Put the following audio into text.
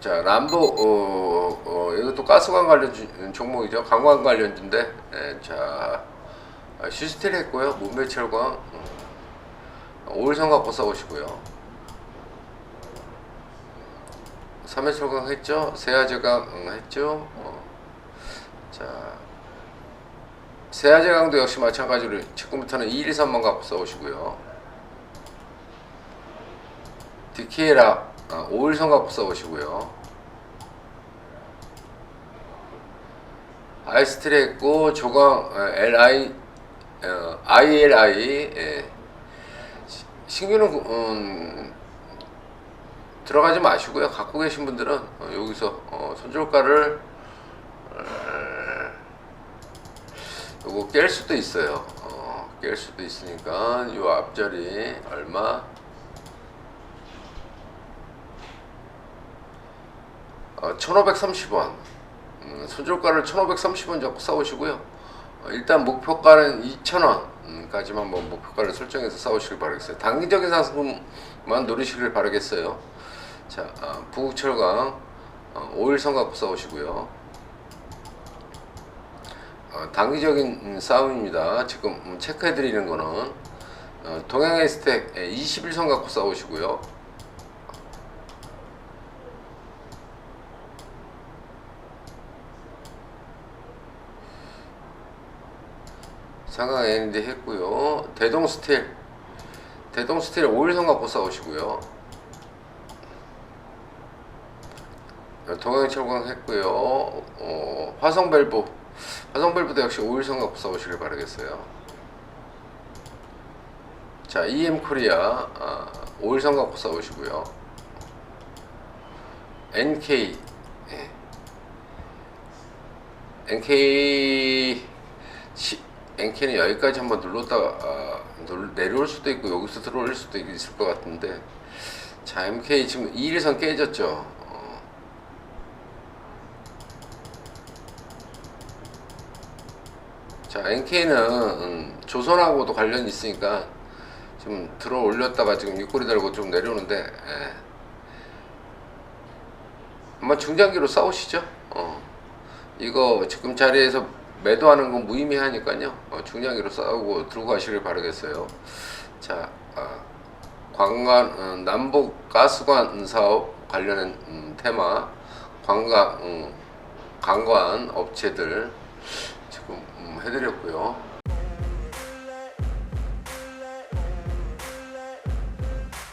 자, 남도 어, 어, 이것도 가스관 관련 주- 종목이죠. 관광 관련주인데, 예, 자, 아, 시스텔 했고요. 문배 철광, 음, 오일선 갖고 싸우시고요. 삼해철광 했죠. 세아제강 음, 했죠. 어. 자, 세아제강도 역시 마찬가지로 지금부터는 2, 1, 3만 갖고 싸우시고요. 디키에라 아, 오일선 갖고 싸우시고요. 아이스트레 조강 어, LI 어, ILI 예. 시- 신규는 음, 들어가지 마시고요. 갖고 계신 분들은 어, 여기서 어, 손절가를 어, 요거 깰 수도 있어요. 어, 깰 수도 있으니까 요 앞자리 얼마? 어, 1,530원. 음, 손절가를 1,530원 잡고 싸우시고요. 어, 일단 목표가는 2,000원까지만 뭐 목표가를 설정해서 싸우시길 바라겠어요. 단기적인 상승만 노리시길 바라겠어요. 자, 어, 부국철강 어, 5일선 갖고 싸우시고요. 어, 단기적인 음, 싸움입니다. 지금 음, 체크해드리는 거는 어, 동양의 스택 21선 갖고 싸우시고요. 상강 N&D 했고요. 대동 스틸 대동 스틸 5일선 갖고 싸우시고요. 동양 철강 했고요. 어, 화성 밸브 화성 밸브도 역시 5일선 갖고 싸우시길 바라겠어요. 자, EM 코리아 아, 5일선 갖고 싸우시고요. NK 예. NK 시, NK는 여기까지 한번 눌렀다가 아, 눌- 내려올 수도 있고 여기서 들어올 수도 있을 것 같은데 자 MK 지금 2일선 깨졌죠. 어. 자 NK는 음, 조선하고도 관련이 있으니까 지금 들어 올렸다가 지금 윗꼬리 달고 좀 내려오는데 예. 아마 중장기로 싸우시죠. 어. 이거 지금 자리에서 매도하는 건 무의미하니까요. 어, 중장기로 싸우고 들고 가시길 바라겠어요. 자, 아, 관관 어, 남북 가스관 사업 관련한 음, 테마 관광 음, 관관 업체들 지금 음, 해드렸고요.